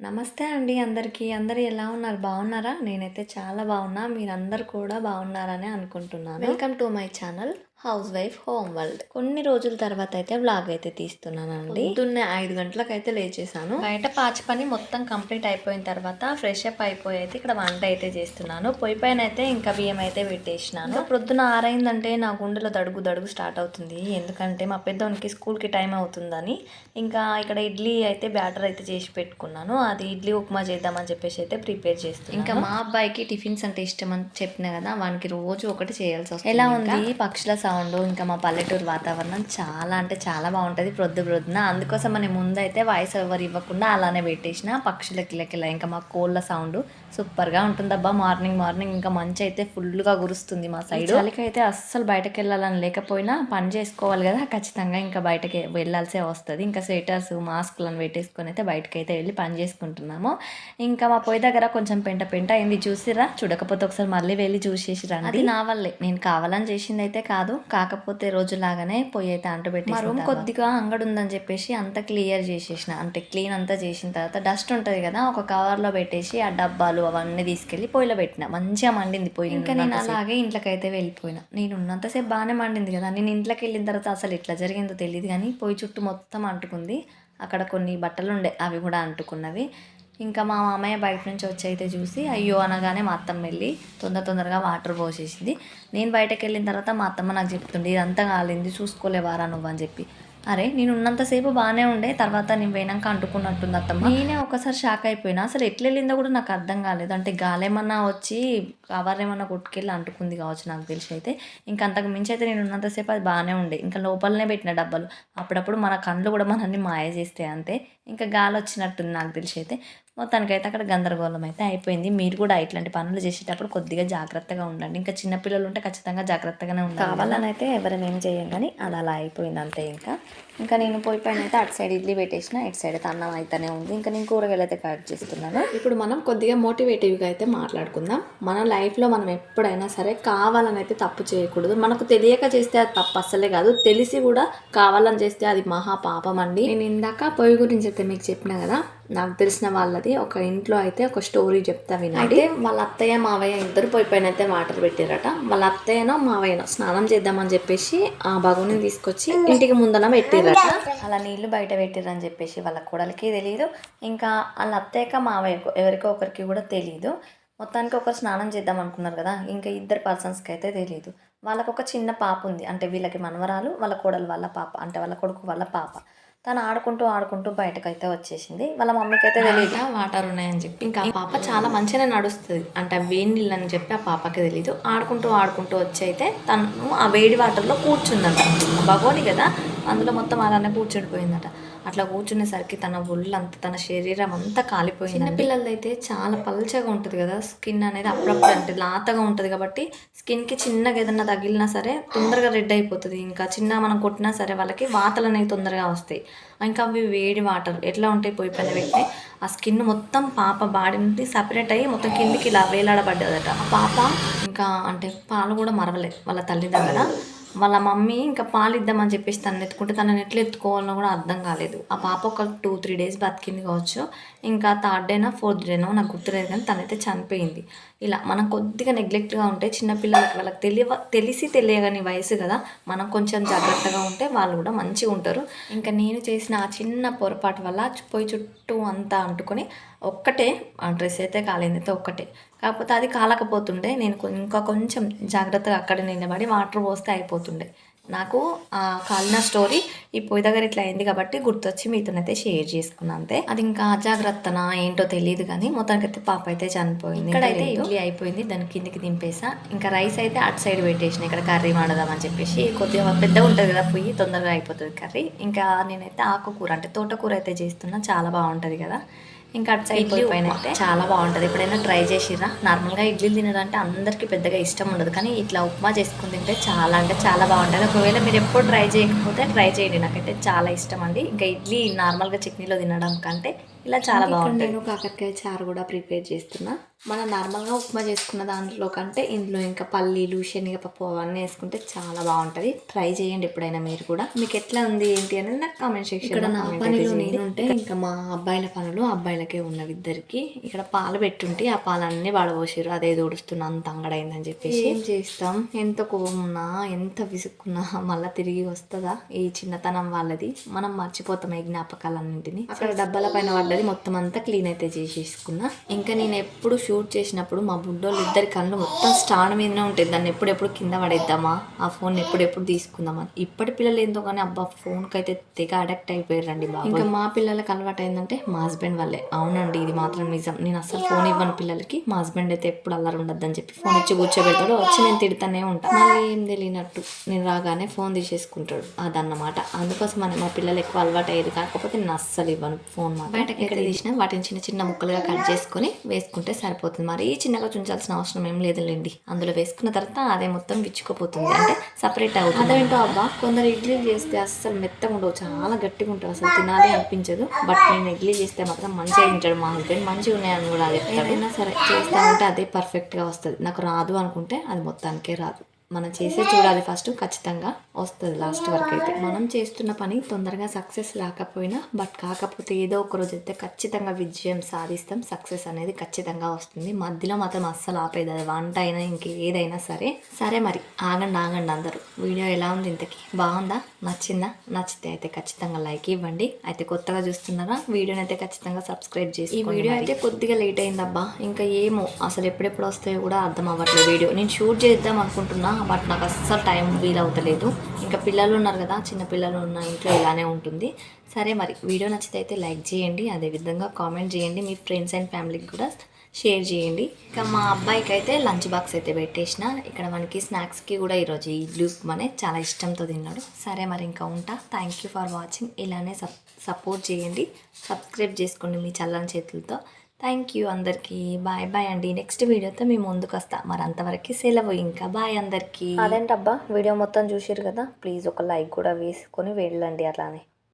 నమస్తే అండి అందరికీ. అందరు ఎలా ఉన్నారు? బాగున్నారా? నేనైతే చాలా బాగున్నా. మీరందరు కూడా బాగున్నారని అనుకుంటున్నాను. Welcome to my channel housewife home world. కొన్ని రోజుల తర్వాత అయితే వ్లాగ్ అయితే తీస్తున్నానండి. పొద్దున్నే ఐదు గంటలకు అయితే లేచేసాను బయట పాచి పని మొత్తం కంప్లీట్ అయిపోయిన తర్వాత ఫ్రెష్ అప్ అయిపోయి అయితే ఇక్కడ వంట అయితే చేస్తున్నాను. పొయ్యి పైన అయితే ఇంకా బియ్యం అయితే పెట్టేసినాను. ప్రొద్దున ఆరైందంటే నా గుండెలో దడుగు దడుగు స్టార్ట్ అవుతుంది. ఎందుకంటే మా పెద్దోనికి స్కూల్కి టైం అవుతుందని ఇంకా ఇక్కడ ఇడ్లీ అయితే బ్యాటర్ అయితే చేసి పెట్టుకున్నాను. అది ఇడ్లీ ఉప్మా చేద్దామని చెప్పేసి అయితే ప్రిపేర్ చేస్తాను ఇంకా మా అబ్బాయికి టిఫిన్స్ అంటే ఇష్టం అని చెప్పిన కదా వానికి రోజు ఒకటి చేయాల్సి వస్తుంది ఎలా ఉంది? పక్షుల సౌండ్ ఇంకా మా పల్లెటూరు వాతావరణం చాలా అంటే చాలా బాగుంటుంది ప్రొద్దు ప్రొద్దున. అందుకోసం మనం ముందైతే వాయిస్ ఎవరు ఇవ్వకుండా అలానే పెట్టేసిన. పక్షుల కిలకిల ఇంకా మా కోళ్ళ సౌండ్ సూపర్గా ఉంటుందబ్బా. మార్నింగ్ మార్నింగ్ ఇంకా మంచి అయితే ఫుల్గా కురుస్తుంది మా సైడ్ చలికి అయితే అస్సలు బయటకు వెళ్ళాలని లేకపోయినా పని చేసుకోవాలి కదా. ఖచ్చితంగా ఇంకా బయటకి వెళ్ళాల్సే వస్తుంది. ఇంకా స్వెటర్స్ మాస్క్లను పెట్టేసుకొని అయితే బయటకు అయితే వెళ్ళి పని చేసుకుంటున్నాము. ఇంకా మా పొయ్యి దగ్గర కొంచెం పెంట పెంట అయింది. చూసిరా చూడకపోతే ఒకసారి మళ్ళీ వెళ్ళి చూసేసి రండి. అది నా వల్లే. నేను కావాలని చేసింది అయితే కాదు. కాకపోతే రోజులాగానే పొయ్యి అయితే అంటు పెట్టి రూమ్ కొద్దిగా అంగడి ఉందని చెప్పేసి అంతా క్లియర్ చేసేసిన. అంటే క్లీన్ అంతా చేసిన తర్వాత డస్ట్ ఉంటుంది కదా ఒక కవర్లో పెట్టేసి ఆ డబ్బాలు అవన్నీ తీసుకెళ్ళి పొయ్యిలో పెట్టిన. మంచిగా మండింది పొయ్యి ఇంకా నేను అలాగే ఇంట్లోకి అయితే వెళ్ళిపోయినా. నేను ఉన్నంతసేపు బాగానే మండింది కదా నేను ఇంట్లోకి వెళ్ళిన తర్వాత అసలు ఎట్లా జరిగిందో తెలియదు కానీ పొయ్యి చుట్టూ మొత్తం అంటుకుంది. అక్కడ కొన్ని బట్టలు ఉండే అవి కూడా అంటుకున్నవి. ఇంకా మా మామయ్య బయట నుంచి వచ్చి అయితే చూసి అయ్యో అనగానే మా అత్తమ్మ వెళ్ళి తొందర తొందరగా వాటర్ పోసేసింది. నేను బయటకు వెళ్ళిన తర్వాత మా అత్తమ్మ నాకు చెప్తుండే ఇదంతా కాలింది చూసుకోలేవారా నువ్వు అని చెప్పి. అరే నేను ఉన్నంతసేపు బాగానే ఉండే తర్వాత నేను పోయినాక అంటుకున్నట్టుంది అత్తమ్మ. నేనే ఒకసారి షాక్ అయిపోయినా అసలు ఎట్లా వెళ్ళిందో కూడా నాకు అర్థం కాలేదు. అంటే గాలేమన్నా వచ్చి కవర్ ఏమన్నా కొట్టుకెళ్ళి అంటుకుంది కావచ్చు నాకు తెలిసి అయితే. ఇంకా అంతకు మించి అయితే నేను ఉన్నంతసేపు అది బాగానే ఉండే. ఇంకా లోపలనే పెట్టిన డబ్బాలు. అప్పుడప్పుడు మన కళ్ళు కూడా మనల్ని మాయ చేస్తే అంతే. ఇంకా గాలి వచ్చినట్టుంది నాకు తెలిసి అయితే. మొత్తానికైతే అక్కడ గందరగోళం అయితే అయిపోయింది. మీరు కూడా ఇట్లాంటి పనులు చేసేటప్పుడు కొద్దిగా జాగ్రత్తగా ఉండండి. ఇంకా చిన్నపిల్లలు ఉంటే ఖచ్చితంగా జాగ్రత్తగానే ఉండాలి కావాలని అయితే ఎవరైనా ఏం చేయం కానీ అది అలా అయిపోయింది అంతే ఇంకా. ఇంకా నేను పోయి పైన అయితే అటు సైడ్ ఇడ్లీ పెట్టేసిన ఇటు సైడ్ అయితే అన్నం అయితేనే ఉంది. ఇంకా నేను కూరగాయలు అయితే కట్ చేస్తున్నాను. ఇప్పుడు మనం కొద్దిగా మోటివేటివ్గా అయితే మాట్లాడుకుందాం. మన లైఫ్లో మనం ఎప్పుడైనా సరే కావాలని అయితే తప్పు చేయకూడదు. మనకు తెలియక చేస్తే అది తప్పు అస్సలే కాదు. తెలిసి కూడా కావాలని చేస్తే అది మహా పాపం అండి. నేను ఇందాక పొయ్యి గురించి అయితే మీకు చెప్పిన కదా నాకు తెలిసిన వాళ్ళది. ఒక ఇంట్లో అయితే ఒక స్టోరీ చెప్తా వినండి. అయితే వాళ్ళ అత్తయ్య మావయ్య ఇద్దరు పోయి పైన అయితే వాటర్ పెట్టారట. వాళ్ళ అత్తయ్యనో మావయ్యనో స్నానం చేద్దామని చెప్పేసి ఆ బగుని తీసుకొచ్చి ఇంటికి ముందన పెట్టారట. అలా నీళ్ళు బయట పెట్టారని చెప్పేసి వాళ్ళ కూడలికి తెలియదు ఇంకా వాళ్ళ అత్తయ్యక మావయ్యకు ఎవరికో ఒకరికి కూడా తెలియదు మొత్తానికి ఒకరు స్నానం చేద్దాం అనుకున్నారు కదా ఇంకా ఇద్దరు పర్సన్స్కి అయితే తెలియదు వాళ్ళకు ఒక చిన్న పాప ఉంది. అంటే వీళ్ళకి మనవరాలు వాళ్ళ కోడలు వాళ్ళ పాప అంటే వాళ్ళ కొడుకు వాళ్ళ పాప. తను ఆడుకుంటూ ఆడుకుంటూ బయటకు అయితే వచ్చేసింది. వాళ్ళ మమ్మీకి అయితే తెలియదు వాటర్ ఉన్నాయని చెప్పి ఇంకా ఆ పాప చాలా మంచిగానే నడుస్తుంది. అంటే ఆ వేడి నీళ్ళు అని చెప్పి ఆ పాపకి తెలియదు ఆడుకుంటూ ఆడుకుంటూ వచ్చి అయితే తను ఆ వేడి వాటర్లో కూర్చుందంట. భగోని కదా? అందులో మొత్తం అలానే కూర్చుండిపోయిందట. అట్లా కూర్చునేసరికి తన ఒళ్ళంతా తన శరీరం అంతా కాలిపోయింది. చిన్నపిల్లలది అయితే చాలా పల్చగా ఉంటుంది కదా స్కిన్ అనేది అప్పుడప్పుడు అంటే లాతగా ఉంటుంది కాబట్టి స్కిన్కి చిన్నగా ఏదన్నా తగిలినా సరే తొందరగా రెడ్ అయిపోతుంది. ఇంకా చిన్న మనం కొట్టినా సరే వాళ్ళకి వాతలు అనేవి తొందరగా వస్తాయి. ఇంకా అవి వేడి వాటర్ ఎట్లా ఉంటాయి పోయి పైన పెట్టి ఆ స్కిన్ మొత్తం పాప బాడీ నుండి సపరేట్ అయ్యి మొత్తం కిందికి ఇలా వేలాడబడ్డదట. ఆ పాప ఇంకా అంటే పాలు కూడా మరవలేదు వాళ్ళ తల్లి దగ్గర వాళ్ళ మమ్మీ ఇంకా పాలు ఇద్దామని చెప్పేసి తను ఎత్తుకుంటే తనని ఎట్లా ఎత్తుకోవాలో కూడా అర్థం కాలేదు. ఆ పాప ఒక టూ త్రీ డేస్ బతికింది కావచ్చు. ఇంకా థర్డ్ డేనా ఫోర్త్ డేనో నాకు గుర్తులేదు కానీ తనైతే చనిపోయింది. ఇలా మనం కొద్దిగా నెగ్లెక్ట్గా ఉంటే చిన్నపిల్లలకి వాళ్ళకి తెలియ తెలిసి తెలియని వయసు కదా మనం కొంచెం జాగ్రత్తగా ఉంటే వాళ్ళు కూడా మంచిగా ఉంటారు. ఇంకా నేను చేసిన ఆ చిన్న పొరపాటు వల్ల పొయ్యి చుట్టూ అంతా అంటుకొని ఒక్కటే ఆ డ్రెస్ అయితే కాలేదు అయితే ఒక్కటే. కాకపోతే అది కాలకపోతుండే నేను ఇంకా కొంచెం జాగ్రత్తగా అక్కడ నిలబడి వాటర్ పోస్తే అయిపోతుండే. నాకు ఆ కాలిన స్టోరీ ఈ పొయ్యి దగ్గర ఇట్లా అయింది కాబట్టి గుర్తొచ్చి మీతోనైతే షేర్ చేసుకున్నా అంతే. అది ఇంకా అజాగ్రత్తనా ఏంటో తెలియదు కానీ మొత్తానికైతే పాప అయితే చనిపోయింది. ఇక్కడైతే ఇడ్లీ అయిపోయింది దాని కిందికి దింపేసా. ఇంకా రైస్ అయితే అటు సైడ్ పెట్టేసిన ఇక్కడ కర్రీ వండుదామని చెప్పేసి. కొద్దిగా పెద్దగా ఉంటుంది కదా పొయ్యి తొందరగా అయిపోతుంది కర్రీ. ఇంకా నేనైతే ఆకుకూర అంటే తోటకూర అయితే చేస్తున్నా చాలా బాగుంటుంది కదా. ఇంకా అటు సైడ్ ఇడ్లీ చాలా బాగుంటుంది. ఎప్పుడైనా ట్రై చేసిర్రా? నార్మల్గా ఇడ్లీ తినడంటే అందరికీ పెద్దగా ఇష్టం ఉండదు. కానీ ఇట్లా ఉప్మా చేసుకుని తింటే చాలా అంటే చాలా బాగుంటుంది. ఒకవేళ మీరు ఎప్పుడు ట్రై చేయకపోతే ట్రై చేయండి. నాకైతే చాలా ఇష్టం అండి. ఇంకా ఇడ్లీ నార్మల్గా చట్నీలో తినడం కంటే ఇలా చాలా బాగుంటుంది నేను కాకరకాయ చారు కూడా ప్రిపేర్ చేస్తున్నా. మనం నార్మల్గా ఉప్మా చేసుకున్న దాంట్లో కంటే ఇందులో ఇంకా పల్లీలు శనగపప్పు అవన్నీ వేసుకుంటే చాలా బాగుంటుంది. ట్రై చేయండి ఎప్పుడైనా మీరు కూడా. మీకు ఎట్లా ఉంది ఏంటి అనేది నాకు కామెంట్ సెక్షన్ ఇక్కడ నా పనిలో నేను ఉంటే ఇంకా మా అబ్బాయిల పనులు అబ్బాయిలకే ఉన్నవి ఇద్దరికి ఇక్కడ పాలు పెట్టుంటే ఆ పాలన్నీ పడబోసారు అదే తుడుస్తున్నా అంత అంగడైందని చెప్పేసి. ఏం చేస్తాం? ఎంత కోపం ఉన్నా ఎంత విసుక్కున్నా మళ్ళీ తిరిగి వస్తుందా? ఈ చిన్నతనం వాళ్ళది. మనం మర్చిపోతాం ఈ జ్ఞాపకాలన్నింటిని. అక్కడ డబ్బాల పైన పడ్డది మొత్తం అంతా క్లీన్ అయితే చేసేసుకున్నా. ఇంకా నేను ఎప్పుడు షూట్ చేసినప్పుడు మా బుడ్డోళ్ళు ఇద్దరి కళ్ళు మొత్తం స్టాండ్ మీదనే ఉంటుంది దాన్ని ఎప్పుడెప్పుడు కింద పడేద్దామా? ఆ ఫోన్ ఎప్పుడెప్పుడు తీసుకుందామా? ఇప్పటి పిల్లలు ఏందో కానీ అబ్బా ఫోన్కి అయితే తెగ అడక్ట్ అయిపోయారండి బాబు ఇంకా మా పిల్లలకి అలవాటు అయిందంటే మా హస్బెండ్ వాళ్ళే అవునండి ఇది మాత్రం నిజం. నేను అసలు ఫోన్ ఇవ్వను పిల్లలకి. మా హస్బెండ్ అయితే ఎప్పుడు అల్లరి ఉండద్దని చెప్పి ఫోన్ ఇచ్చి కూర్చోబెడతాడు. వచ్చి నేను తిడతానే ఉంటాను మళ్ళీ ఏం తెలియనట్టు నేను రాగానే ఫోన్ తీసేసుకుంటాడు. అదన్నమాట. అందుకోసం అని మా పిల్లలు ఎక్కువ అలవాటు అయ్యేది కాకపోతే నేను అస్సలు ఇవ్వను ఫోన్ బయటకి ఎక్కడ తీసినా వాటిని చిన్న చిన్న ముక్కలుగా కట్ చేసుకొని వేసుకుంటే సరిపోతుంది. మరీ చిన్నగా చుంచాల్సిన అవసరం ఏం లేదులేండి. అందులో వేసుకున్న తర్వాత అదే మొత్తం విచ్చుకుపోతుంది. అంటే సపరేట్ అవుతుంది. అదేంటో అబ్బా కొందరు ఇడ్లీ చేస్తే అస్సలు మెత్తగా ఉండవు. చాలా గట్టిగా ఉంటావు. అసలు తినాలి అనిపించదు. బట్ నేను ఇడ్లీ చేస్తే మాత్రం మంచిగా తింటాడు మా హస్బెండ్. మంచిగా ఉన్నాయని కూడా అదే ఏదైనా సరే చేస్తా ఉంటే అదే పర్ఫెక్ట్గా వస్తుంది. నాకు రాదు అనుకుంటే అది మొత్తానికే రాదు. మనం చేసే చూడాలి ఫస్ట్ ఖచ్చితంగా. వస్తుంది లాస్ట్ వరకు అయితే. మనం చేస్తున్న పని తొందరగా సక్సెస్ రాకపోయినా బట్ కాకపోతే ఏదో ఒక రోజు అయితే ఖచ్చితంగా విజయం సాధిస్తాం. సక్సెస్ అనేది ఖచ్చితంగా వస్తుంది. మధ్యలో మాత్రం అస్సలు ఆపేది అది. వంట అయినా ఇంకేదైనా సరే. సరే మరి. ఆగండి ఆగండి అందరూ. వీడియో ఎలా ఉంది ఇంతకి? బాగుందా? నచ్చిందా? నచ్చితే అయితే ఖచ్చితంగా లైక్ ఇవ్వండి. అయితే కొత్తగా చూస్తున్నారా? వీడియోని అయితే ఖచ్చితంగా సబ్స్క్రైబ్ చేసి ఈ వీడియో అయితే కొద్దిగా లేట్ అయిందబ్బా. ఇంకా ఏమో. అసలు ఎప్పుడెప్పుడు వస్తాయో కూడా అర్థం అవ్వట్లేదు వీడియో. నేను షూట్ చేద్దాం అనుకుంటున్నా బట్ నాకు అస్సలు టైం వీల్ అవుతలేదు ఇంకా పిల్లలు ఉన్నారు కదా చిన్న పిల్లలు ఉన్న ఇంట్లో ఇలానే ఉంటుంది. సరే మరి వీడియో నచ్చితే అయితే లైక్ చేయండి అదేవిధంగా కామెంట్ చేయండి మీ ఫ్రెండ్స్ అండ్ ఫ్యామిలీకి కూడా షేర్ చేయండి. ఇంకా మా అబ్బాయికి అయితే లంచ్ బాక్స్ అయితే పెట్టేసిన. ఇక్కడ మనకి స్నాక్స్కి కూడా ఈరోజు ఇడ్లీ ఉప్మానే చాలా ఇష్టంతో తిన్నాడు. సరే మరి ఇంకా ఉంటా. థ్యాంక్ యూ ఫర్ వాచింగ్ ఇలానే సప్ సపోర్ట్ చేయండి. సబ్స్క్రైబ్ చేసుకోండి మీ చల్లని చేతులతో. థ్యాంక్ యూ అందరికీ. బాయ్ బాయ్ అండి. నెక్స్ట్ వీడియోతో మేము ముందుకు వస్తాం. మరి అంతవరకు సెలవు ఇంకా. బాయ్ అందరికీ. అదేంటబ్బా? వీడియో మొత్తం చూసారు కదా? ప్లీజ్ ఒక లైక్ కూడా వేసుకొని వెళ్ళండి అట్లానే.